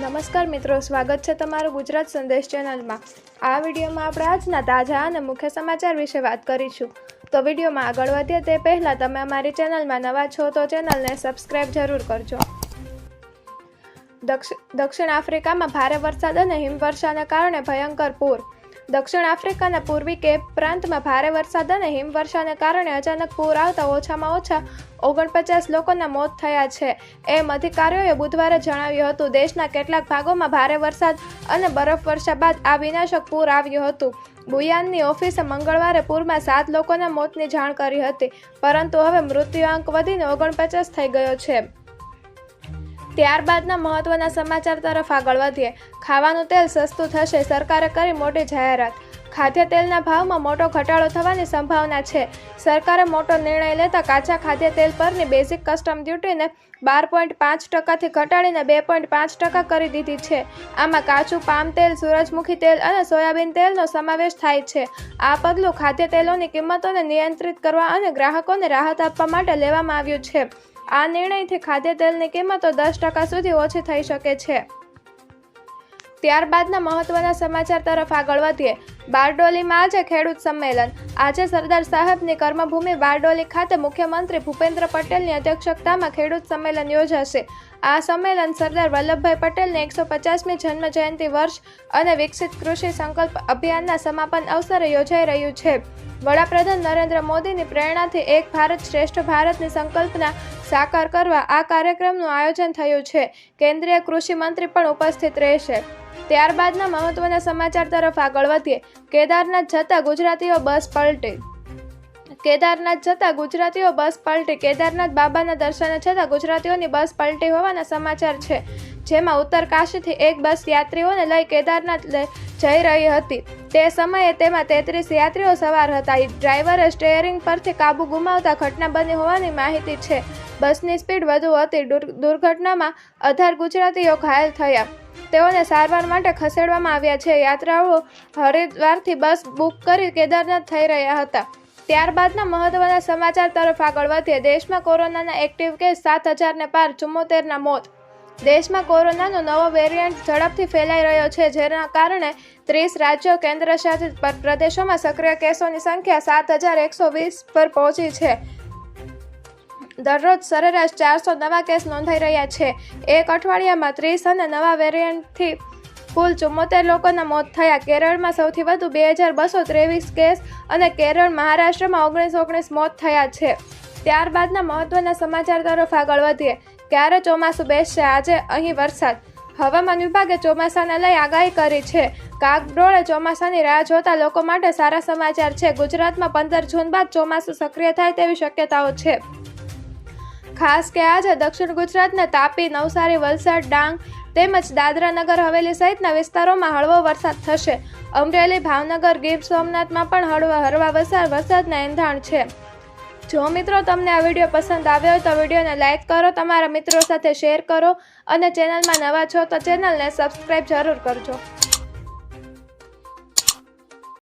નમસ્કાર મિત્રો, સ્વાગત છે તમારું ગુજરાત સંદેશ ચેનલમાં. આ વિડીયોમાં આપણે આજના તાજા અને મુખ્ય સમાચાર વિશે વાત કરીશું. તો વિડીયોમાં આગળ વધીએ તે પહેલાં તમે અમારી ચેનલમાં નવા છો તો ચેનલને સબસ્ક્રાઇબ જરૂર કરજો. દક્ષ- દક્ષિણ આફ્રિકામાં ભારે વરસાદ અને હિમવર્ષાને કારણે ભયંકર પૂર. દક્ષિણ આફ્રિકાના પૂર્વી કેપ પ્રાંતમાં ભારે વરસાદ અને હિમવર્ષાને કારણે અચાનક પૂર આવતા ઓછામાં ઓછા ઓગણપચાસ લોકોના મોત થયા છે. એમ અધિકારીઓએ બુધવારે જણાવ્યું હતું, દેશના કેટલાક ભાગોમાં ભારે વરસાદ અને બરફવર્ષા બાદ આ વિનાશક પૂર આવ્યું હતું. બુયાનની ઓફિસે મંગળવારે પૂરમાં સાત લોકોના મોતની જાણ કરી હતી, પરંતુ હવે મૃત્યુઆંક વધીને ઓગણપચાસ થઈ ગયો છે. ત્યારબાદના મહત્વના સમાચાર તરફ આગળ વધીએ. ખાવાનું તેલ સસ્તું થશે, સરકારે કરી મોટી જાહેરાત. ખાદ્ય તેલના ભાવમાં મોટો ઘટાડો થવાની સંભાવના છે. સરકારે મોટો નિર્ણય લેતા કાચા ખાદ્ય તેલ પરની બેઝિક કસ્ટમ ડ્યુટીને બાર પોઈન્ટ પાંચ ટકાથી ઘટાડીને બે પોઈન્ટ પાંચ ટકા કરી દીધી છે. આમાં કાચું પામ તેલ, સૂરજમુખી તેલ અને સોયાબીન તેલનો સમાવેશ થાય છે. આ પગલું ખાદ્ય તેલોની કિંમતોને નિયંત્રિત કરવા અને ગ્રાહકોને રાહત આપવા માટે લેવામાં આવ્યું છે. આ નિર્ણયથી ખાદ્ય તેલની કિંમતો દસ ટકા સુધી ઓછી થઈ શકે છે. ત્યારબાદના મહત્વના સમાચાર તરફ આગળ વધીએ. બારડોલીમાં આજે ખેડૂત સંમેલન. આજે સરદાર સાહેબની કર્મભૂમિ બારડોલી ખાતે મુખ્યમંત્રી ભૂપેન્દ્ર પટેલની અધ્યક્ષતામાં ખેડૂત સંમેલન યોજાશે. આ સંમેલન સરદાર વલ્લભભાઈ પટેલની એકસો પચાસમી જન્મ જયંતિ વર્ષ અને વિકસિત કૃષિ સંકલ્પ અભિયાનના સમાપન અવસરે યોજાઈ રહ્યું છે. વડાપ્રધાન નરેન્દ્ર મોદીની પ્રેરણાથી એક ભારત શ્રેષ્ઠ ભારતની સંકલ્પના સાકાર કરવા આ કાર્યક્રમનું આયોજન થયું છે. કેન્દ્રીય કૃષિ મંત્રી પણ ઉપસ્થિત રહેશે. ત્યારબાદના મહત્વના સમાચાર તરફ આગળ વધીએ. કેદારનાથ જતા ગુજરાતીઓ બસ પલટી. કેદારનાથ જતા ગુજરાતીઓ બસ પલટી. કેદારનાથ બાબાના દર્શને જતા ગુજરાતીઓની બસ પલટી હોવાના સમાચાર છે, જેમાં ઉત્તર કાશીથી એક બસ યાત્રીઓને લઈ કેદારનાથ જઈ રહી હતી. તે સમયે તેમાં તેત્રીસ યાત્રીઓ સવાર હતા. ડ્રાઈવરે સ્ટેયરિંગ પરથી કાબુ ગુમાવતા ઘટના બની હોવાની માહિતી છે. બસની સ્પીડ વધુ હતી દુર- દુર્ઘટનામાં અઢાર ગુજરાતીઓ ઘાયલ થયા. તેઓને સારવાર માટે ખસેડવામાં આવ્યા છે. યાત્રાળુઓ હરિદ્વારથી બસ બુક કરી કેદારનાથ થઈ રહ્યા હતા. ત્યારબાદના મહત્વના સમાચાર તરફ આગળ વધીએ. દેશમાં કોરોનાના એક્ટિવ કેસ સાત હજારને પાર ચુમ્મોતેરના મોત. દેશમાં કોરોનાનો નવો વેરિયન્ટ ઝડપથી ફેલાઈ રહ્યો છે, જેના કારણે ત્રીસ રાજ્યો કેન્દ્રશાસિત પર- પ્રદેશોમાં સક્રિય કેસોની સંખ્યા સાત હજાર એકસો વીસ પર પહોંચી છે. દરરોજ સરેરાશ ચારસો નવા કેસ નોંધાઈ રહ્યા છે. એક અઠવાડિયામાં ત્રીસ અને નવા વેરિયન્ટથી કુલ ચુમ્મોતેર લોકોના મોત થયા. કેરળમાં સૌથી વધુ બે હજાર બસો ત્રેવીસ કેસ અને કેરળ મહારાષ્ટ્રમાં ઓગણીસ ઓગણીસ મોત થયા છે. ત્યારબાદના મહત્વના સમાચાર તરફ આગળ વધીએ. ક્યારે ચોમાસું બેસશે? આજે અહીં વરસાદ. હવામાન વિભાગે ચોમાસાને લઈ આગાહી કરી છે. કાગડોળે ચોમાસાની રાહ જોતા લોકો માટે સારા સમાચાર છે. ગુજરાતમાં પંદર જૂન બાદ ચોમાસું સક્રિય થાય તેવી શક્યતાઓ છે. ખાસ કે આજે દક્ષિણ ગુજરાતના તાપી, નવસારી, વલસાડ, ડાંગ તેમજ દાદરા નગર હવેલી સહિતના વિસ્તારોમાં હળવો વરસાદ થશે. અમરેલી, ભાવનગર, ગીર સોમનાથમાં પણ હળવા હળવા વરસાદ, વરસાદના એંધાણ છે. જો મિત્રો તમને આ વીડિયો પસંદ આવ્યો હોય તો વિડીયોને લાઇક કરો, તમારા મિત્રો સાથે શેર કરો અને ચેનલમાં નવા છો તો ચેનલને સબસ્ક્રાઈબ જરૂર કરજો.